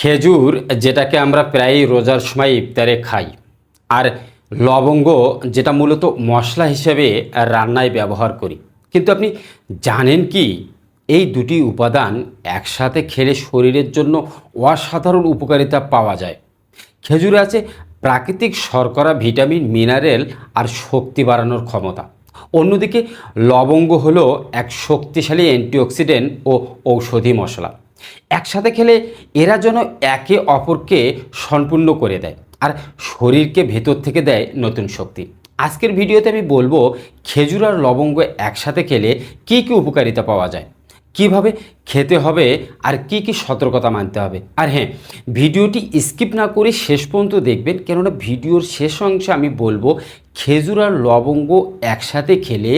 খেজুর যেটাকে আমরা প্রায়ই রোজার সময় ইফতারে খাই। আর লবঙ্গ যেটা মূলত মশলা হিসেবে রান্নায় ব্যবহার করি। কিন্তু আপনি জানেন কি, এই দুটি উপাদান একসাথে খেলে শরীরের জন্য অসাধারণ উপকারিতা পাওয়া যায়। খেজুরে আছে প্রাকৃতিক শর্করা, ভিটামিন, মিনারেল আর শক্তি বাড়ানোর ক্ষমতা। অন্যদিকে লবঙ্গ হলো এক শক্তিশালী অ্যান্টিঅক্সিডেন্ট ও ঔষধি মশলা। একসাথে খেলে এরা যেন একে অপরকে সম্পূর্ণ করে দেয় আর শরীরকে ভেতর থেকে দেয় নতুন শক্তি। আজকের ভিডিওতে আমি বলব খেজুর আর লবঙ্গ একসাথে খেলে কী কী উপকারিতা পাওয়া যায়? কীভাবে খেতে হবে আর কি কি সতর্কতা মানতে হবে। আর হ্যাঁ ভিডিওটি স্কিপ না করে শেষ পর্যন্ত দেখবেন, কেননা ভিডিওর শেষ অংশে আমি বলব, খেজুর আর লবঙ্গ একসাথে খেলে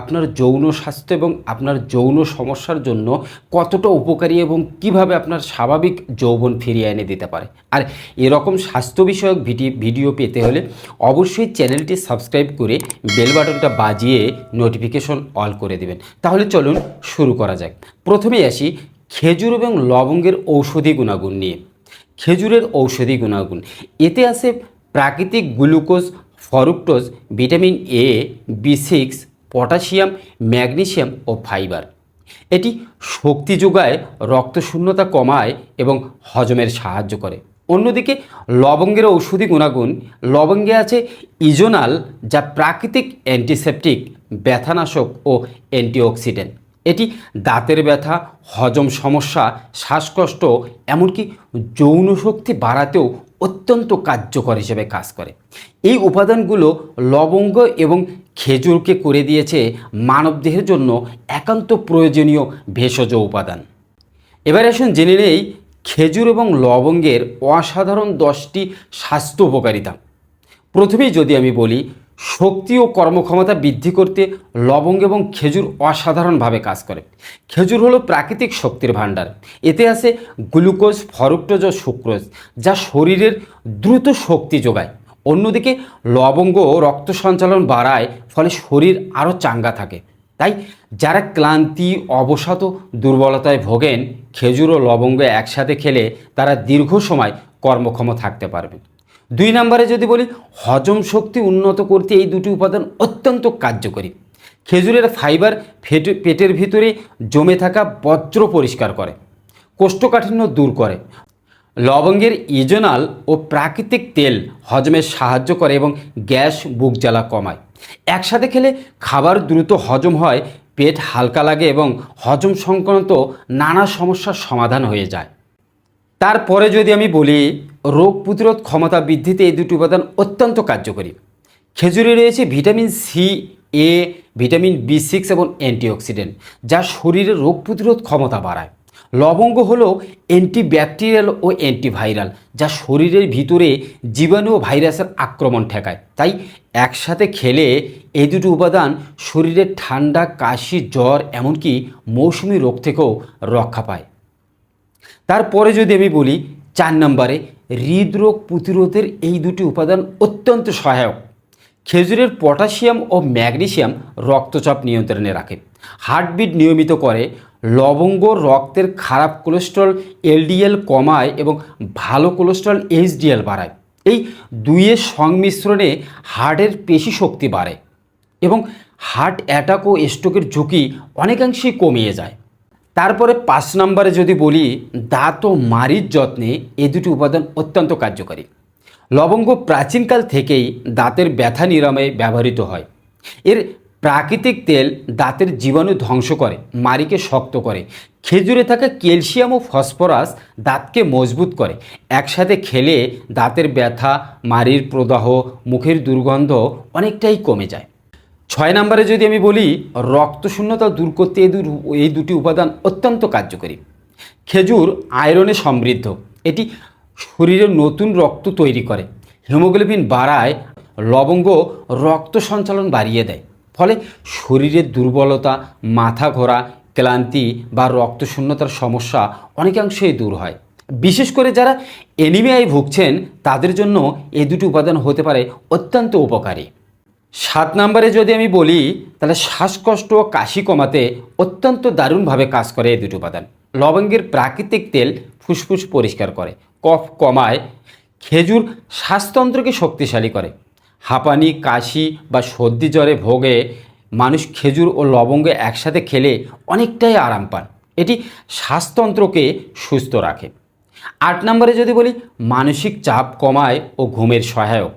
আপনার যৌন স্বাস্থ্য এবং আপনার যৌন সমস্যার জন্য কতটা উপকারী এবং কীভাবে আপনার স্বাভাবিক যৌবন ফিরিয়ে এনে দিতে পারে। আর এরকম স্বাস্থ্য বিষয়ক ভিডি, ভিডিও পেতে হলে অবশ্যই চ্যানেলটি সাবস্ক্রাইব করে বেল বাটনটা বাজিয়ে নোটিফিকেশন অল করে দেবেন। তাহলে চলুন শুরু করা যাক। প্রথমেই আসি খেজুর এবং লবঙ্গের ঔষধি গুণাগুণ নিয়ে। খেজুরের ঔষধি গুণাগুণ। এতে আছে প্রাকৃতিক glucose, fructose, vitamin A B six potassium, magnesium O fibre. এটি শক্তি যোগায়, রক্তশূন্যতা কমায় এবং হজমের সাহায্য করে। অন্যদিকে লবঙ্গের ঔষধি গুণাগুণ, লবঙ্গে আছে ইজোনাল যা প্রাকৃতিক অ্যান্টিসেপটিক, ব্যথানাশক ও অ্যান্টিঅক্সিডেন্ট। এটি দাঁতের ব্যথা, হজম সমস্যা, শ্বাসকষ্ট, এমনকি যৌন শক্তি বাড়াতেও অত্যন্ত কার্যকর হিসেবে কাজ করে। এই উপাদানগুলো লবঙ্গ এবং খেজুরকে করে দিয়েছে মানবদেহের জন্য একান্ত প্রয়োজনীয় ভেষজ উপাদান। এবার আসুন জেনে নেই খেজুর এবং লবঙ্গের অসাধারণ দশটি স্বাস্থ্য উপকারিতা। প্রথমেই যদি আমি বলি শক্তি ও কর্মক্ষমতা বৃদ্ধি করতে লবঙ্গ এবং খেজুর অসাধারণভাবে কাজ করে। খেজুর হলো প্রাকৃতিক শক্তির ভাণ্ডার। এতে আছে গ্লুকোজ, ফরুক্টোজ ও সুক্রোজ, যা শরীরের দ্রুত শক্তি যোগায়। অন্যদিকে, লবঙ্গ রক্ত সঞ্চালন বাড়ায়, ফলে শরীর আরও চাঙ্গা থাকে। তাই, যারা ক্লান্তি, অবসাদ দুর্বলতায় ভোগেন, খেজুর ও লবঙ্গ একসাথে খেলে তারা দীর্ঘ সময় কর্মক্ষম থাকতে পারবেন। দুই নম্বরে যদি বলি, হজম শক্তি উন্নত করতে এই দুটি উপাদান অত্যন্ত কার্যকরী। খেজুরের ফাইবার ফেটে, পেটের ভিতরে জমে থাকা বজ্র পরিষ্কার করে, কোষ্ঠকাঠিন্য দূর করে। লবঙ্গের ইজোনাল ও প্রাকৃতিক তেল হজমে সাহায্য করে এবং গ্যাস বুক জ্বালা কমায়। একসাথে খেলে খাবার দ্রুত হজম হয়, পেট হালকা লাগে এবং হজম সংক্রান্ত নানা সমস্যার সমাধান হয়ে যায়। তারপরে যদি আমি বলি, রোগ প্রতিরোধ ক্ষমতা বৃদ্ধিতে এই দুটি উপাদান অত্যন্ত কার্যকরী। খেজুরে রয়েছে vitamin C A vitamin B six এবং অ্যান্টিঅক্সিডেন্ট, যা শরীরের রোগ প্রতিরোধ ক্ষমতা বাড়ায়। লবঙ্গ হলো অ্যান্টিব্যাকটেরিয়াল ও অ্যান্টিভাইরাল, যা শরীরের ভিতরে জীবাণু ও ভাইরাসের আক্রমণ ঠেকায়। তাই একসাথে খেলে এই দুটি উপাদান শরীরের ঠান্ডা, কাশি, জ্বর, এমনকি মৌসুমি রোগ থেকেও রক্ষা পায়। তারপরে যদি আমি বলি চার নম্বরে হৃদরোগ প্রতিরোধের এই দুটি উপাদান অত্যন্ত সহায়ক। খেজুরের পটাশিয়াম ও ম্যাগনেসিয়াম রক্তচাপ নিয়ন্ত্রণে রাখে। হার্টবিট নিয়মিত করে, লবঙ্গ রক্তের খারাপ কোলেস্ট্রল, এলডিএল কমায় এবং ভালো কোলেস্ট্রল, এইচডিএল বাড়ায়। এই দুইয়ের সংমিশ্রণে হার্টের পেশি শক্তি বাড়ে এবং হার্ট অ্যাটাক ও স্ট্রোকের ঝুঁকি অনেকাংশেই কমিয়ে যায়। তারপরে পাঁচ নম্বরে যদি বলি, দাঁত ও মারির যত্নে এ দুটি উপাদান অত্যন্ত কার্যকরী। লবঙ্গ প্রাচীনকাল থেকেই দাঁতের ব্যথা নিরাময়ে ব্যবহৃত হয়। এর প্রাকৃতিক তেল দাঁতের জীবাণু ধ্বংস করে মারিকে শক্ত করে। খেজুরে থাকা ক্যালসিয়াম ও ফসফরাস দাঁতকে মজবুত করে। একসাথে খেলে দাঁতের ব্যথা মারির প্রদাহ, মুখের দুর্গন্ধ অনেকটাই কমে যায়। ছয় নম্বরে যদি আমি বলি, রক্তশূন্যতা দূর করতে এই এই দুটি উপাদান অত্যন্ত কার্যকরী। খেজুর আয়রনে সমৃদ্ধ। এটি শরীরে নতুন রক্ত তৈরি করে। হিমোগ্লোবিন বাড়ায়, লবঙ্গ রক্ত সঞ্চালন বাড়িয়ে দেয়। ফলে শরীরের দুর্বলতা, মাথা ঘোরা, ক্লান্তি বা রক্তশূন্যতার সমস্যা অনেকাংশেই দূর হয়। বিশেষ করে যারা এনিমিয়ায় ভুগছেন, তাদের জন্য এই দুটি উপাদান হতে পারে অত্যন্ত উপকারী। সাত নম্বরে যদি আমি বলি, তাহলে শ্বাসকষ্ট ও কাশি কমাতে অত্যন্ত দারুণভাবে কাজ করে এই দুটো উপাদান। লবঙ্গের প্রাকৃতিক তেল ফুসফুস পরিষ্কার করে, কফ কমায়, খেজুর শ্বাসতন্ত্রকে শক্তিশালী করে। হাঁপানি, কাশি বা সর্দি জ্বরে ভোগে মানুষ খেজুর ও লবঙ্গ একসাথে খেলে অনেকটাই আরাম পান। এটি শ্বাসতন্ত্রকে সুস্থ রাখে। আট নম্বরে যদি বলি, মানসিক চাপ কমায় ও ঘুমের সহায়ক।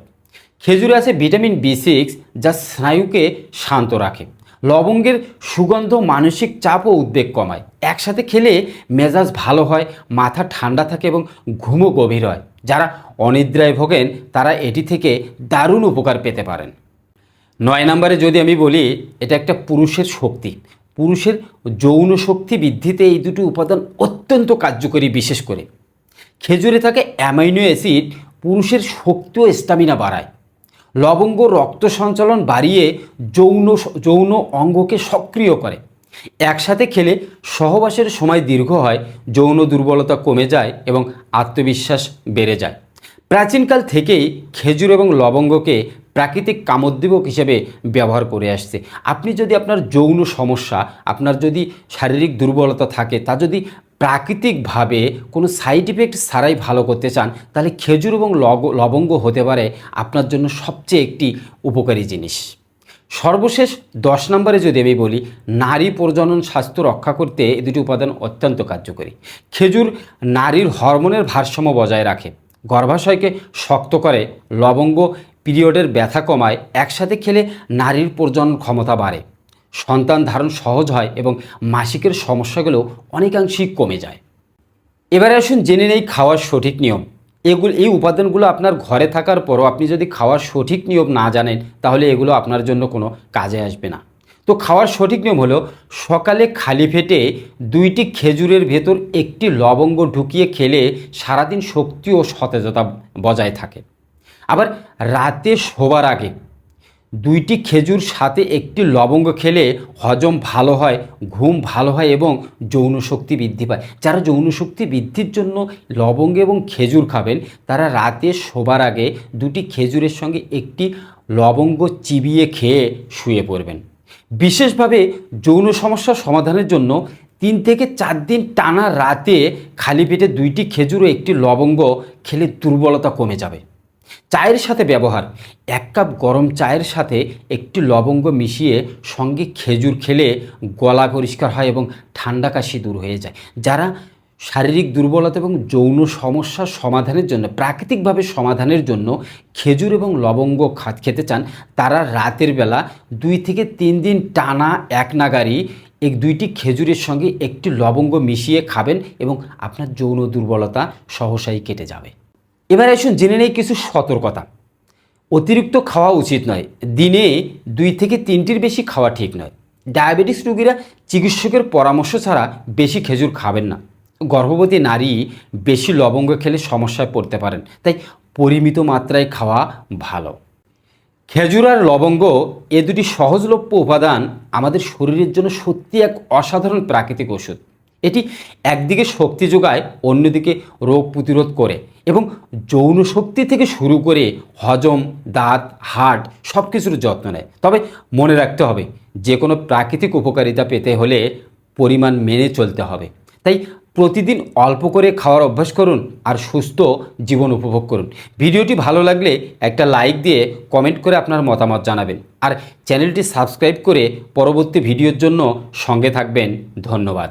খেজুরে আছে ভিটামিন বি সিক্স, যা স্নায়ুকে শান্ত রাখে। লবঙ্গের সুগন্ধ মানসিক চাপ ও উদ্বেগ কমায়। একসাথে খেলে মেজাজ ভালো হয়, মাথা ঠান্ডা থাকে এবং ঘুমও গভীর হয়। যারা অনিদ্রায় ভোগেন, তারা এটি থেকে দারুণ উপকার পেতে পারেন। নয় নম্বরে যদি আমি বলি, এটা একটা পুরুষের শক্তি। পুরুষের যৌন শক্তি বৃদ্ধিতে এই দুটি উপাদান অত্যন্ত কার্যকরী, বিশেষ করে। খেজুরে থাকে অ্যামাইনো অ্যাসিড, পুরুষের শক্তি ও স্টামিনা বাড়ায়। লবঙ্গ রক্ত সঞ্চালন বাড়িয়ে যৌন যৌন অঙ্গকে সক্রিয় করে। একসাথে খেলে সহবাসের সময় দীর্ঘ হয়, যৌন দুর্বলতা কমে যায় এবং আত্মবিশ্বাস বেড়ে যায়। প্রাচীনকাল থেকেই খেজুর এবং লবঙ্গকে প্রাকৃতিক কামোদ্দীপক হিসেবে ব্যবহার করে আসছে। আপনি যদি আপনার যৌন সমস্যা, আপনার যদি শারীরিক দুর্বলতা থাকে, তা যদি প্রাকৃতিকভাবে কোনো সাইড ইফেক্ট ছাড়াই ভালো করতে চান, তাহলে খেজুর এবং লবঙ্গ হতে পারে আপনার জন্য সবচেয়ে একটি উপকারী জিনিস। সর্বশেষ দশ নম্বরে যদি আমি বলি, নারী প্রজনন স্বাস্থ্য রক্ষা করতে এই দুটি উপাদান অত্যন্ত কার্যকরী। খেজুর নারীর হরমোনের ভারসাম্য বজায় রাখে, গর্ভাশয়কে শক্ত করে, লবঙ্গ পিরিয়ডের ব্যথা কমায়, একসাথে খেলে নারীর প্রজনন ক্ষমতা বাড়ে। সন্তান ধারণ সহজ হয় এবং মাসিকের সমস্যাগুলো অনেকাংশেই কমে যায়। এবারে আসুন জেনে নেই খাওয়ার সঠিক নিয়ম। এগুলো, এই উপাদানগুলো আপনার ঘরে থাকার পরও আপনি যদি খাওয়ার সঠিক নিয়ম না জানেন, তাহলে এগুলো আপনার জন্য কোনো কাজে আসবে না। তো খাওয়ার সঠিক নিয়ম হলো, সকালে খালি পেটে দুইটি খেজুরের ভেতর একটি লবঙ্গ ঢুকিয়ে খেলে সারাদিন শক্তি ও সতেজতা বজায় থাকে। আবার রাতে শোবার আগে। দুইটি খেজুর সাথে একটি লবঙ্গ খেলে হজম ভালো হয়, ঘুম ভালো হয় এবং যৌন শক্তি বৃদ্ধি পায়। যারা যৌন শক্তি বৃদ্ধির জন্য লবঙ্গ এবং খেজুর খাবেন, তারা রাতে শোবার আগে দুটি খেজুরের সঙ্গে একটি লবঙ্গ চিবিয়ে খেয়ে শুয়ে পড়বেন। বিশেষভাবে যৌন সমস্যা সমাধানের জন্য তিন থেকে চার দিন টানা রাতে খালি পেটে দুইটি খেজুর ও একটি লবঙ্গ খেলে দুর্বলতা কমে যাবে। চায়ের সাথে ব্যবহার। এক কাপ গরম চায়ের সাথে একটি লবঙ্গ মিশিয়ে সঙ্গে খেজুর খেলে গলা পরিষ্কার হয় এবং ঠান্ডা কাশি দূর হয়ে যায়। যারা শারীরিক দুর্বলতা এবং যৌন সমস্যার সমাধানের জন্য, প্রাকৃতিকভাবে সমাধানের জন্য খেজুর এবং লবঙ্গ খাত খেতে চান, তারা রাতের বেলা দুই থেকে তিন দিন টানা এক নাগারি এই দুইটি খেজুরের সঙ্গে একটি লবঙ্গ মিশিয়ে খাবেন এবং আপনার যৌন দুর্বলতা সহসাই কেটে যাবে। এবার আসুন জেনে নেই কিছু সতর্কতা। অতিরিক্ত খাওয়া উচিত নয়। দিনে দুই থেকে তিনটির বেশি খাওয়া ঠিক নয়। ডায়াবেটিস রোগীরা চিকিৎসকের পরামর্শ ছাড়া বেশি খেজুর খাবেন না। গর্ভবতী নারী বেশি লবঙ্গ খেলে সমস্যায় পড়তে পারেন। তাই পরিমিত মাত্রায় খাওয়া ভালো। খেজুর আর লবঙ্গ এ দুটি সহজলভ্য উপাদান আমাদের শরীরের জন্য সত্যি এক অসাধারণ প্রাকৃতিক ওষুধ এটি একদিকে শক্তি যোগায়, অন্যদিকে রোগ প্রতিরোধ করে এবং যৌন শক্তি থেকে শুরু করে হজম, দাঁত হার্ট সব কিছুর যত্ন নেয়। তবে মনে রাখতে হবে যে কোনো প্রাকৃতিক উপকারিতা পেতে হলে পরিমাণ মেনে চলতে হবে। তাই প্রতিদিন অল্প করে খাওয়ার অভ্যাস করুন আর সুস্থ জীবন উপভোগ করুন। ভিডিওটি ভালো লাগলে একটা লাইক দিয়ে কমেন্ট করে আপনার মতামত জানাবেন। আর চ্যানেলটি সাবস্ক্রাইব করে পরবর্তী ভিডিওর জন্য সঙ্গে থাকবেন। ধন্যবাদ।